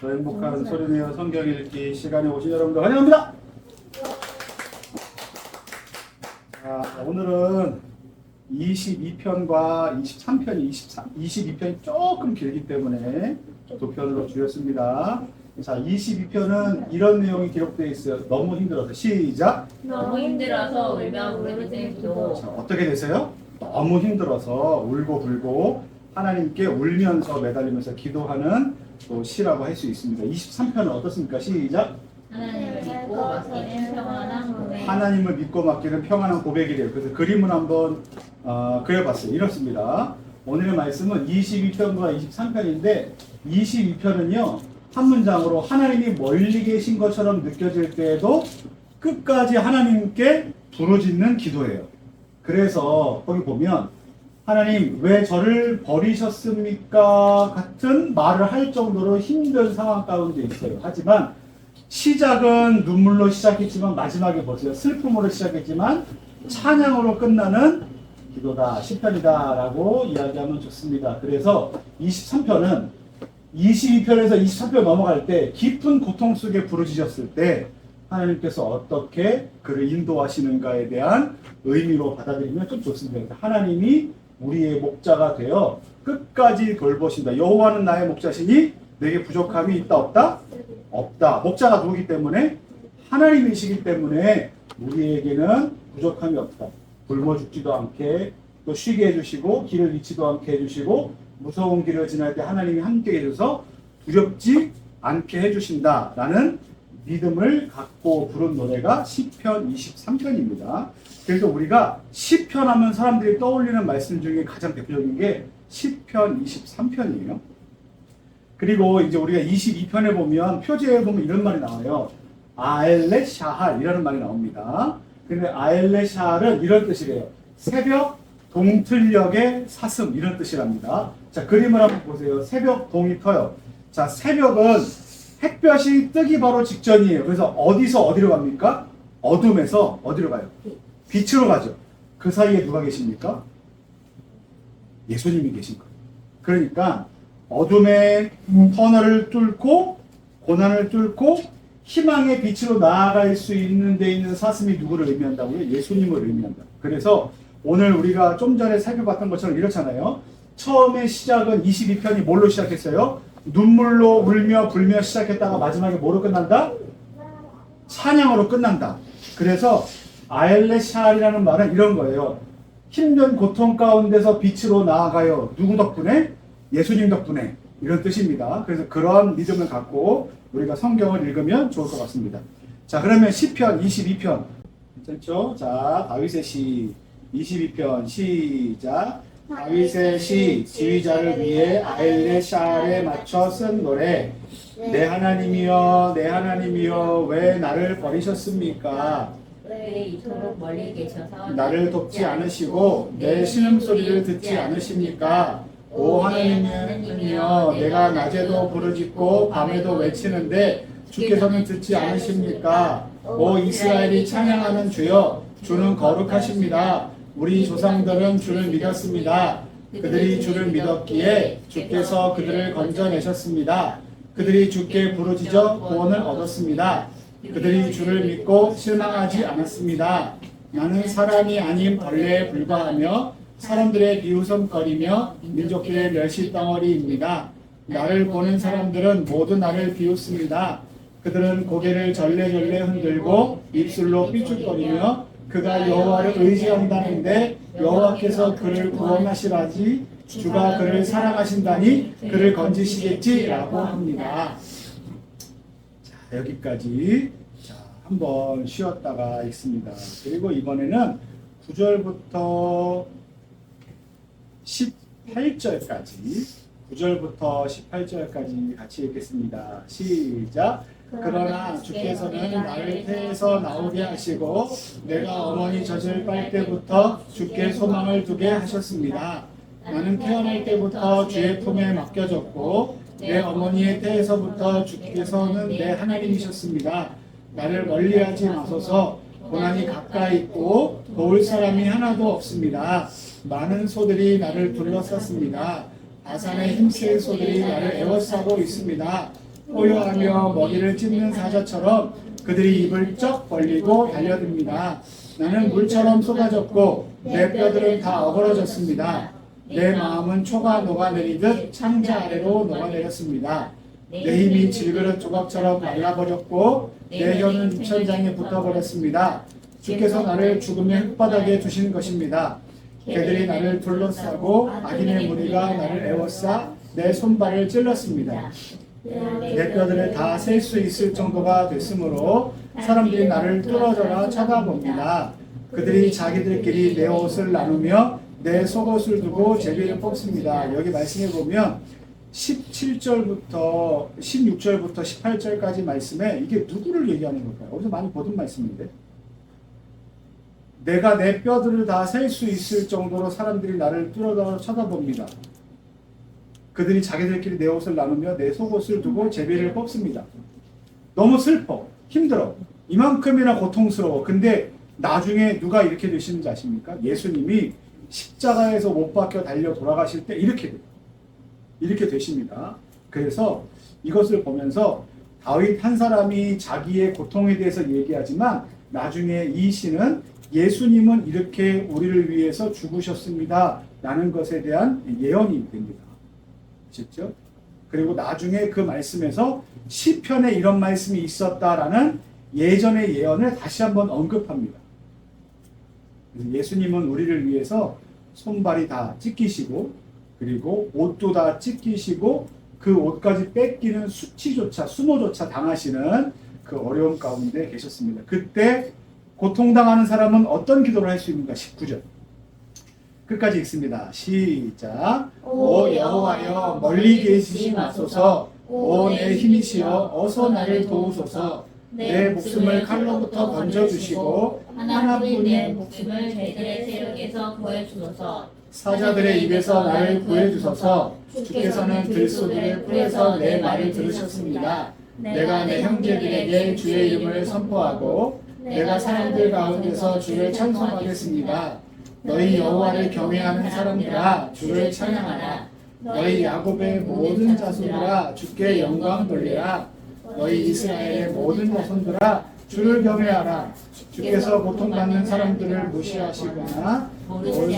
더 행복한 소리내어 성경 읽기 시간에 오신 여러분들 환영합니다. 자, 오늘은 22편과 23편이 23, 22편이 조금 길기 때문에 두 편으로 줄였습니다. 자, 22편은 이런 내용이 기록되어 있어요. 너무 힘들어서 시작. 너무 힘들어서 울며 자, 기도 어떻게 되세요? 너무 힘들어서 울고 불고 하나님께 울면서 매달리면서 기도하는 또 시라고 할 수 있습니다. 23편은 어떻습니까? 시작. 하나님을 믿고 맡기는 평안한 고백 하나님을 믿고 맡기는 평안한 고백이래요. 그래서 그림을 한번 어, 그려봤어요. 이렇습니다. 오늘의 말씀은 22편과 23편인데 22편은요 한 문장으로 하나님이 멀리 계신 것처럼 느껴질 때에도 끝까지 하나님께 부르짖는 기도예요. 그래서 거기 보면 하나님 왜 저를 버리셨습니까? 같은 말을 할 정도로 힘든 상황 가운데 있어요. 하지만 시작은 눈물로 시작했지만 마지막에 보세요. 슬픔으로 시작했지만 찬양으로 끝나는 기도다, 시편이다 라고 이야기하면 좋습니다. 그래서 23편은 22편에서 23편 넘어갈 때 깊은 고통 속에 부르짖었을 때 하나님께서 어떻게 그를 인도하시는가에 대한 의미로 받아들이면 좀 좋습니다. 하나님이 우리의 목자가 되어 끝까지 돌보신다. 여호와는 나의 목자시니 내게 부족함이 있다 없다? 없다. 목자가 누구기 때문에 하나님이시기 때문에 우리에게는 부족함이 없다. 굶어 죽지도 않게 또 쉬게 해주시고 길을 잃지도 않게 해주시고 무서운 길을 지날 때 하나님이 함께 해줘서 두렵지 않게 해주신다라는 믿음을 갖고 부른 노래가 시편 23편입니다. 그래서 우리가 시편 하면 사람들이 떠올리는 말씀 중에 가장 대표적인 게 시편 23편이에요. 그리고 이제 우리가 22편에 보면 표제에 보면 이런 말이 나와요. 아엘레 샤할이라는 말이 나옵니다. 근데 아엘레 샤할은 이런 뜻이래요. 새벽 동틀녘의 사슴 이런 뜻이랍니다. 자 그림을 한번 보세요. 새벽 동이 터요. 자 새벽은 햇볕이 뜨기 바로 직전이에요. 그래서 어디서 어디로 갑니까? 어둠에서 어디로 가요? 빛으로 가죠. 그 사이에 누가 계십니까? 예수님이 계신 거예요. 그러니까 어둠의 터널을 뚫고 고난을 뚫고 희망의 빛으로 나아갈 수 있는 데 있는 사슴이 누구를 의미한다고요? 예수님을 의미한다. 그래서 오늘 우리가 좀 전에 살펴봤던 것처럼 이렇잖아요. 처음에 시작은 22편이 뭘로 시작했어요? 눈물로 울며 불며 시작했다가 마지막에 뭐로 끝난다? 찬양으로 끝난다. 그래서 아엘레샬이라는 말은 이런 거예요. 힘든 고통 가운데서 빛으로 나아가요. 누구 덕분에? 예수님 덕분에. 이런 뜻입니다. 그래서 그런 믿음을 갖고 우리가 성경을 읽으면 좋을 것 같습니다. 자, 그러면 시편 22편. 괜찮죠? 자, 다윗의 시 22편 시작. 다윗의 시 지휘자를 위해 아엘레샬에 맞춰 쓴 노래. 내 하나님이여, 내 하나님이여, 왜 나를 버리셨습니까? 왜 이토록 멀리 계셔서 나를 돕지 않으시고 내 신음소리를 듣지 않으십니까? 오 하나님이여 내가 낮에도 부르짖고 밤에도 외치는데 주께서는 듣지 않으십니까? 오 이스라엘이 찬양하는 주여 주는 거룩하십니다. 우리 조상들은 주를 믿었습니다. 그들이 주를 믿었기에 주께서 그들을 건져내셨습니다. 그들이 주께 부르짖어 구원을 얻었습니다. 그들이 주를 믿고 실망하지 않았습니다. 나는 사람이 아닌 벌레에 불과하며 사람들의 비웃음거리며 민족들의 멸시 덩어리입니다. 나를 보는 사람들은 모두 나를 비웃습니다. 그들은 고개를 절레절레 흔들고 입술로 삐죽거리며 그가 여호와를 의지한다는데 여호와께서 그를 구원하시라지 주가 그를 사랑하신다니 그를 건지시겠지라고 합니다. 자, 여기까지 자, 한번 쉬었다가 읽습니다. 그리고 이번에는 9절부터 18절까지 9절부터 18절까지 같이 읽겠습니다. 시작. 그러나 주께서는 나를 태에서 나오게 하시고 내가 어머니 젖을 빨 때부터 주께 소망을 두게 하셨습니다. 나는 태어날 때부터 주의 품에 맡겨졌고 내 어머니의 태에서부터 주께서는 내 하나님이셨습니다. 나를 멀리하지 마소서 고난이 가까이 있고 도울 사람이 하나도 없습니다. 많은 소들이 나를 둘러쌌습니다. 아산의 힘센 소들이 나를 에워싸고 있습니다. 포효하며 머리를 찢는 사자처럼 그들이 입을 쩍 벌리고 달려듭니다. 나는 물처럼 쏟아졌고 내 뼈들은 다 어그러졌습니다. 내 마음은 초가 녹아내리듯 창자 아래로 녹아내렸습니다. 내 힘이 질그릇 조각처럼 말라버렸고 내 혀는 유천장에 붙어버렸습니다. 주께서 나를 죽음의 흙바닥에 두신 것입니다. 개들이 나를 둘러싸고 악인의 무리가 나를 애워싸 내 손발을 찔렀습니다. 내 뼈들을 다 셀 수 있을 정도가 됐으므로 사람들이 나를 뚫어져라 쳐다봅니다. 그들이 자기들끼리 내 옷을 나누며 내 속옷을 두고 제비를 뽑습니다. 여기 말씀해 보면 17절부터 16절부터 18절까지 말씀에 이게 누구를 얘기하는 걸까요? 어디서 많이 보던 말씀인데. 내가 내 뼈들을 다 셀 수 있을 정도로 사람들이 나를 뚫어져 쳐다봅니다. 그들이 자기들끼리 내 옷을 나누며 내 속옷을 두고 제비를 뽑습니다. 너무 슬퍼, 힘들어, 이만큼이나 고통스러워. 근데 나중에 누가 이렇게 되시는지 아십니까? 예수님이 십자가에서 못 박혀 달려 돌아가실 때 이렇게 돼요. 이렇게 되십니다. 그래서 이것을 보면서 다윗 한 사람이 자기의 고통에 대해서 얘기하지만 나중에 이 시는 예수님은 이렇게 우리를 위해서 죽으셨습니다. 라는 것에 대한 예언이 됩니다. 아셨죠? 그리고 나중에 그 말씀에서 시편에 이런 말씀이 있었다라는 예전의 예언을 다시 한번 언급합니다. 예수님은 우리를 위해서 손발이 다 찢기시고 그리고 옷도 다 찢기시고 그 옷까지 뺏기는 수치조차 수모조차 당하시는 그 어려움 가운데 계셨습니다. 그때 고통당하는 사람은 어떤 기도를 할 수 있는가? 19절. 끝까지 읽습니다. 시작. 오 여호와여 멀리 계시마소서 오 내 힘이시여 어서 나를 도우소서 내 목숨을 칼로부터 건져주시고 하나뿐인 내 목숨을 죄들의 세력에서 구해주소서 사자들의 입에서 나를 구해주소서 주께서는 들소리를 풀어서 내 말을 들으셨습니다. 내가 내 형제들에게 주의 이름을 선포하고 내가 사람들 가운데서 주를 찬송하겠습니다. 너희 여호와를 경외하는 사람들아 주를 찬양하라. 너희 야곱의 모든 자손들아 주께 영광 돌리라. 너희 이스라엘의 모든 자손들아 주를 경외하라. 주께서 고통받는 사람들을 무시하시거나 그들을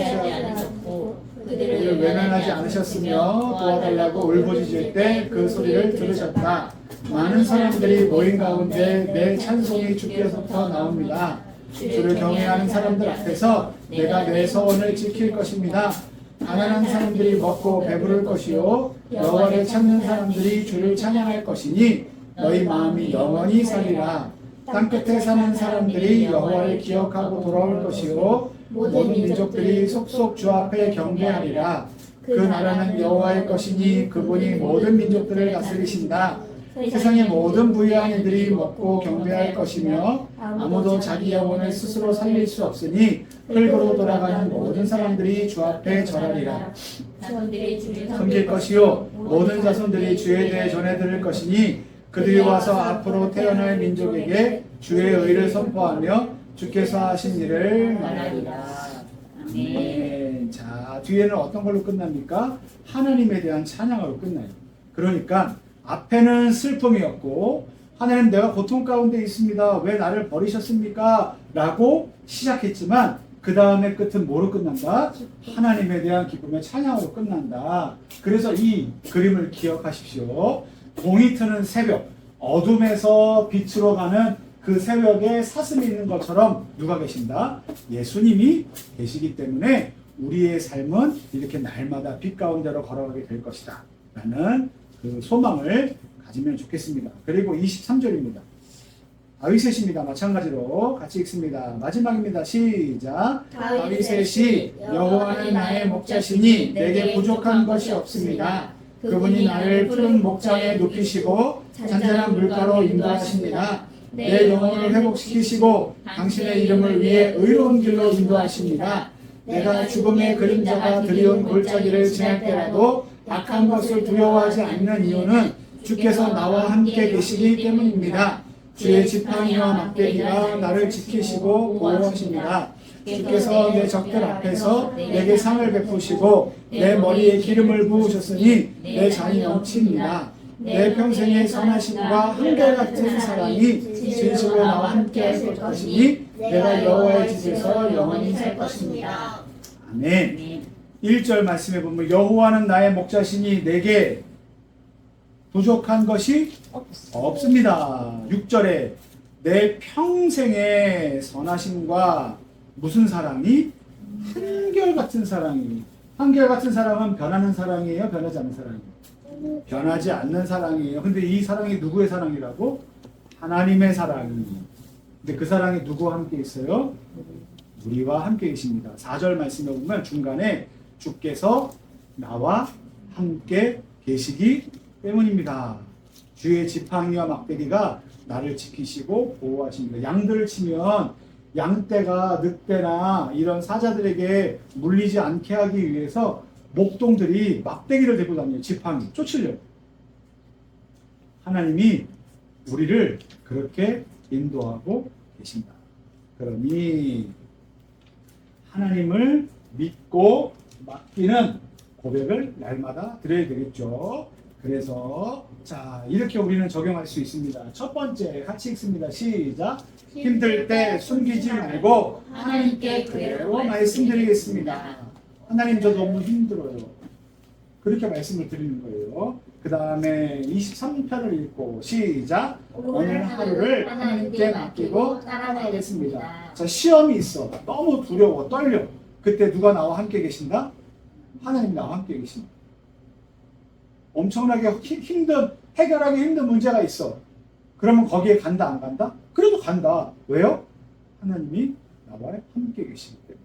그들을 외면하지 않으셨으며 도와달라고 울부짖을 때 그 소리를 들으셨다. 많은 사람들이 모인 가운데 내 찬송이 주께서부터 나옵니다. 주를 경외하는 사람들 앞에서 내가 내 소원을 지킬 것입니다. 가난한 사람들이 먹고 배부를 것이요 여호와를 찾는 사람들이 주를 찬양할 것이니 너희 마음이 영원히 살리라. 땅 끝에 사는 사람들이 여호와를 기억하고 돌아올 것이요 모든 민족들이 속속 주 앞에 경배하리라. 그 나라는 여호와의 것이니 그분이 모든 민족들을 다스리신다. 세상의 모든 부유한 이들이 먹고 경배할 것이며 아무도 자기 영혼을 스스로 살릴 수 없으니 흙으로 돌아가는 모든 사람들이 주 앞에 절하리라. 섬길 것이요 모든 자손들이 주에 대해 전해 들을 것이니 그들이 와서 앞으로 태어날 민족에게 주의 의를 선포하며 주께서 하신 일을 말하리라. 아멘. 자, 뒤에는 어떤 걸로 끝납니까? 하나님에 대한 찬양으로 끝나요. 그러니까 앞에는 슬픔이었고 하나님 내가 고통 가운데 있습니다. 왜 나를 버리셨습니까? 라고 시작했지만 그 다음에 끝은 뭐로 끝난다? 하나님에 대한 기쁨의 찬양으로 끝난다. 그래서 이 그림을 기억하십시오. 동이 트는 새벽, 어둠에서 빛으로 가는 그 새벽에 사슴이 있는 것처럼 누가 계신다? 예수님이 계시기 때문에 우리의 삶은 이렇게 날마다 빛 가운데로 걸어가게 될 것이다. 라는 그 소망을 가지면 좋겠습니다. 그리고 23절입니다. 다윗의 시입니다. 마찬가지로 같이 읽습니다. 마지막입니다. 시작. 다윗의 시 여호와는 나의 목자시니 내게 부족한 것이 없습니다. 그분이 나를 푸른 목장에 눕히시고 잔잔한 물가로 인도하십니다. 내 영혼을 회복시키시고 당신의 이름을 위해 의로운 길로 인도하십니다. 내가 죽음의 그림자가 드리운 골짜기를 지날 때라도 악한 것을 두려워하지 않는 이유는 주께서 나와 함께 계시기 때문입니다. 주의 지팡이와 막대기가 나를 지키시고 보호하십니다. 주께서 내 적들 앞에서 내게 상을 베푸시고 내 머리에 기름을 부으셨으니 내 잔이 넘칩니다. 내 평생의 선하심과 한결같은 사랑이 진실로 나와 함께 할 것이니 내가 여호와의 집에서 영원히 살 것입니다. 아멘. 1절 말씀해 보면 여호와는 나의 목자시니 내게 부족한 것이 없습니다. 6절에 내 평생의 선하심과 무슨 사랑이 한결같은 사랑이 한결같은 사랑은 변하는 사랑이에요, 변하지 않는 사랑이에요. 변하지 않는 사랑이에요. 근데 이 사랑이 누구의 사랑이라고? 하나님의 사랑이. 근데 그 사랑이 누구와 함께 있어요? 우리와 함께 계십니다. 4절 말씀에 보면 중간에 주께서 나와 함께 계시기 때문입니다. 주의 지팡이와 막대기가 나를 지키시고 보호하십니다. 양들을 치면 양떼가 늑대나 이런 사자들에게 물리지 않게 하기 위해서 목동들이 막대기를 들고 다녀요. 지팡이 쫓으려고. 하나님이 우리를 그렇게 인도하고 계신다. 그러니 하나님을 믿고 맡기는 고백을 날마다 드려야 되겠죠. 그래서 자 이렇게 우리는 적용할 수 있습니다. 첫 번째 같이 읽습니다. 시작. 힘들 때 숨기지 말고 하나님께 그대로 말씀드리겠습니다. 하나님 저 너무 힘들어요. 그렇게 말씀을 드리는 거예요. 그 다음에 23편을 읽고 시작. 오늘 하루를 하나님께 맡기고 따라가겠습니다. 자 시험이 있어. 너무 두려워 떨려. 그때 누가 나와 함께 계신다? 하나님 나와 함께 계십니다. 엄청나게 힘- 힘든 해결하기 힘든 문제가 있어. 그러면 거기에 간다 안 간다? 그래도 간다. 왜요? 하나님이 나와 함께 계시기 때문에.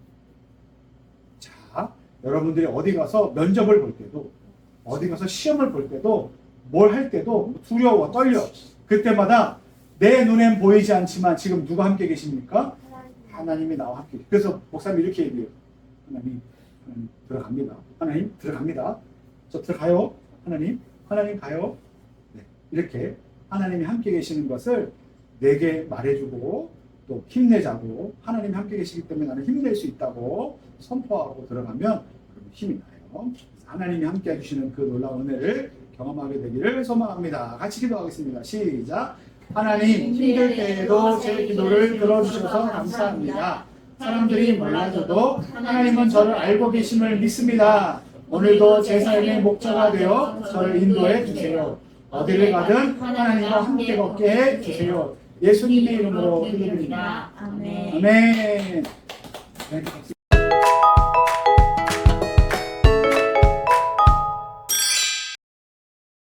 자, 여러분들이 어디 가서 면접을 볼 때도 어디 가서 시험을 볼 때도 뭘 할 때도 두려워 떨려. 그때마다 내 눈엔 보이지 않지만 지금 누가 함께 계십니까? 하나님이 나와 함께. 그래서 목사님 이렇게 얘기해요. 하나님, 하나님 들어갑니다. 하나님 들어갑니다. 저 들어가요. 하나님, 하나님 가요. 네, 이렇게 하나님이 함께 계시는 것을 내게 말해주고 또 힘내자고 하나님이 함께 계시기 때문에 나는 힘낼 수 있다고 선포하고 들어가면 힘이 나요. 하나님이 함께 해주시는 그 놀라운 은혜를 경험하게 되기를 소망합니다. 같이 기도하겠습니다. 시작. 하나님 힘들 때에도 제 기도를 들어주셔서 감사합니다. 사람들이 몰라줘도 하나님은 저를 알고 계심을 믿습니다. 오늘도 제 삶의 목자가 되어 저를 인도해 주세요. 어디를 가든 하나님과 함께 걷게 해 주세요. 예수님의 이름으로 기도드립니다. 아멘. 아멘. 네.